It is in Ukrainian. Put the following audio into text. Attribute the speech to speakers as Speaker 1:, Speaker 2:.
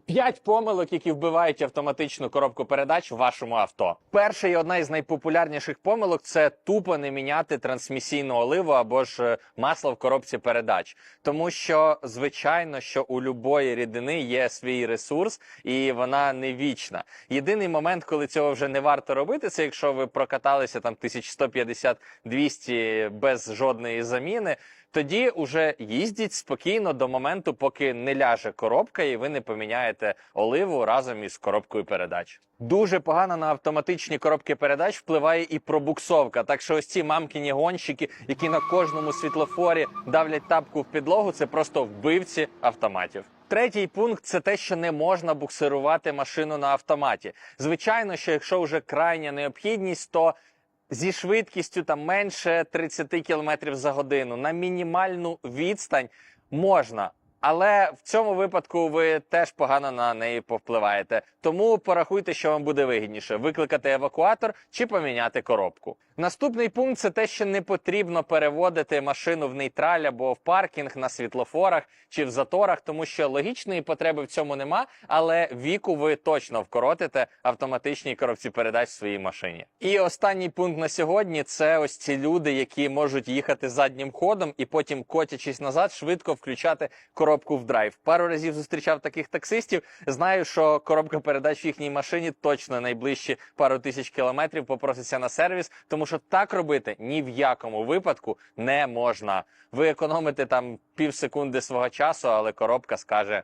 Speaker 1: П'ять помилок, які вбивають автоматичну коробку передач в вашому авто. Перша і одна із найпопулярніших помилок це тупо не міняти трансмісійну оливу або ж е, масло в коробці передач. Тому що, звичайно, що у любої рідини є свій ресурс, і вона не вічна. Єдиний момент, коли цього вже не варто робити, це якщо ви прокаталися там 1150-200 без жодної заміни. Тоді уже їздіть спокійно до моменту, поки не ляже коробка, і ви не поміняєте оливу разом із коробкою передач. Дуже погано на автоматичні коробки передач впливає і пробуксовка. Так що ось ці мамкіні гонщики, які на кожному світлофорі давлять тапку в підлогу, це просто вбивці автоматів. Третій пункт це те, що не можна буксирувати машину на автоматі. Звичайно, що якщо вже крайня необхідність, то зі швидкістю там менше 30 км за годину на мінімальну відстань можна. Але в цьому випадку ви теж погано на неї повпливаєте. Тому порахуйте, що вам буде вигідніше: викликати евакуатор чи поміняти коробку. Наступний пункт це те, що не потрібно переводити машину в нейтраль або в паркінг на світлофорах чи в заторах, тому що логічної потреби в цьому нема, але віку ви точно вкоротите автоматичній коробці передач в своїй машині. І останній пункт на сьогодні це ось ці люди, які можуть їхати заднім ходом і потім, котячись назад, швидко включати коробку в драйв. Пару разів зустрічав таких таксистів. Знаю, що коробка передач в їхній машині точно найближчі пару тисяч кілометрів попроситься на сервіс, тому що так робити ні в якому випадку не можна. Ви економите там пів секунди свого часу, але коробка скаже